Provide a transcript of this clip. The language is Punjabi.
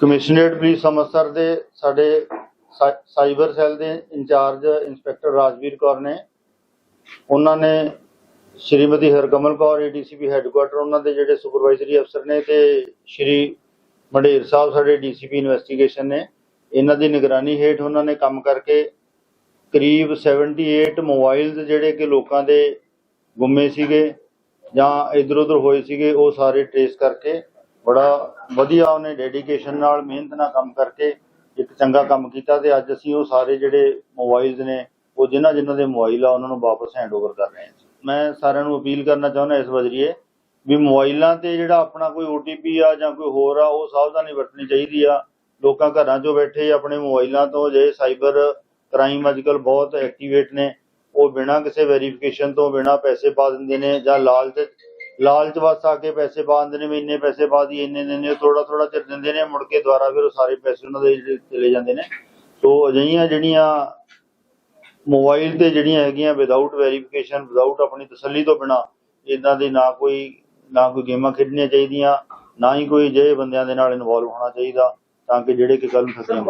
ਕਮਿਸ਼ਨਰੇਟ ਪੁਲਿਸ ਅੰਮ੍ਰਿਤਸਰ ਦੇ ਸਾਡੇ ਸਾਈਬਰ ਸੈੱਲ ਦੇ in charge inspector Rajvir Kaur ਨੇ, ਉਹਨਾਂ ਨੇ ਸ਼੍ਰੀਮਤੀ ਹਰਕਮਲ ਕੌਰ ਏਡੀਸੀਪੀ ਹੈੱਡਕੁਆਟਰ ਉਹਨਾਂ ਦੇ ਜਿਹੜੇ ਸੁਪਰਵਾਈਜ਼ਰੀ ਅਫਸਰ ਨੇ ਤੇ ਸ਼੍ਰੀ ਮੰਡੇਰ ਸਾਹਿਬ ਸਾਡੇ ਡੀਸੀਪੀ ਇਨਵੈਸਟੀਗੇਸ਼ਨ ਨੇ। ਇਹਨਾਂ ਦੀ ਨਿਗਰਾਨੀ ਹੇਠ ਉਹਨਾਂ ਨੇ ਕੰਮ ਕਰਕੇ ਕਰੀਬ 78 ਮੋਬਾਈਲਸ ਜਿਹੜੇ ਕਿ ਲੋਕਾਂ ਦੇ ਗੁੰਮੇ ਸੀਗੇ ਜਾਂ ਇਧਰ ਉਧਰ ਹੋਏ ਸੀਗੇ, ਉਹ ਸਾਰੇ ਟ੍ਰੇਸ ਕਰਕੇ ਬੜਾ ਵਧੀਆ ਉਹਨੇ ਡੈਡੀਕੇਸ਼ਨ ਨਾਲ ਮਿਹਨਤ ਨਾਲ ਕੰਮ ਕਰਕੇ ਇੱਕ ਚੰਗਾ ਕੰਮ ਕੀਤਾ ਤੇ ਅੱਜ ਅਸੀਂ ਉਹ ਸਾਰੇ ਜਿਹੜੇ ਮੋਬਾਈਲਸ ਨੇ, ਉਹ ਜਿਨ੍ਹਾਂ ਜਿਨ੍ਹਾਂ ਦੇ ਮੋਬਾਈਲ ਆ, ਉਹਨਾਂ ਨੂੰ ਵਾਪਸ ਹੈਂਡਓਵਰ ਕਰ ਰਹੇ ਹਾਂ ਮੈਂ ਸਾਰਿਆਂ ਨੂੰ ਅਪੀਲ ਕਰਨਾ ਚਾਹੁੰਦਾ ਇਸ ਵਜਰੀਏ ਵੀ ਮੋਬਾਈਲਾਂ ਤੇ ਜਿਹੜਾ ਆਪਣਾ ਕੋਈ OTP ਆ ਜਾਂ ਕੋਈ ਹੋਰ ਆ, ਉਹ ਸਾਵਧਾਨੀ ਵਰਤਣੀ ਚਾਹੀਦੀ ਆ। ਲੋਕਾਂ ਘਰਾਂ 'ਚੋਂ ਬੈਠੇ ਆਪਣੇ ਮੋਬਾਈਲਾਂ ਤੋਂ ਜੇ ਸਾਈਬਰ ਕ੍ਰਾਈਮ ਅੱਜਕੱਲ ਬਹੁਤ ਐਕਟੀਵੇਟ ਨੇ, ਉਹ ਬਿਨਾਂ ਕਿਸੇ ਵੈਰੀਫਿਕੇਸ਼ਨ ਤੋਂ, ਬਿਨਾਂ ਪੈਸੇ ਪਾ ਦਿੰਦੇ ਨੇ ਜਾਂ ਲਾਲਚ ਲਾਲਚ ਵਸ ਆ ਕੇ ਪੈਸੇ ਪਾ ਦਿੰਦੇ ਨੇ ਵੀ ਇੰਨੇ ਪੈਸੇ ਪਾ ਦੀ ਇੰਨੇ ਦਿੰਦੇ ਥੋੜਾ ਥੋੜਾ ਚਿਰ ਦਿੰਦੇ ਨੇ, ਮੁੜ ਕੇ ਦੁਬਾਰਾ ਫਿਰ ਉਹ ਸਾਰੇ ਪੈਸੇ ਉਹਨਾਂ ਦੇ ਚਲੇ ਜਾਂਦੇ ਨੇ। ਸੋ ਅਜਿਹੀਆਂ ਜਿਹੜੀਆਂ ਮੋਬਾਈਲ ਤੇ ਜਿਹੜੀਆਂ ਹੈਗੀਆਂ ਵਿਦਆਊਟ ਵੈਰੀਫਿਕੇਸ਼ਨ ਵਿਦਆਊਟ ਆਪਣੀ ਤਸੱਲੀ ਤੋਂ ਬਿਨਾ ਇਦਾਂ ਦੀ ਨਾ ਕੋਈ ਨਾ ਕੋਈ ਗੇਮਾਂ ਖੇਡਣੀਆਂ ਚਾਹੀਦੀਆਂ, ਨਾ ਹੀ ਕੋਈ ਜਿਹੇ ਬੰਦਿਆਂ ਦੇ ਨਾਲ ਇਨਵੋਲਵ ਹੋਣਾ ਚਾਹੀਦਾ, ਤਾਂ ਕਿ ਜਿਹੜੇ ਕਿ ਕੱਲ ਨੂੰ ਠੱਗੀਆਂ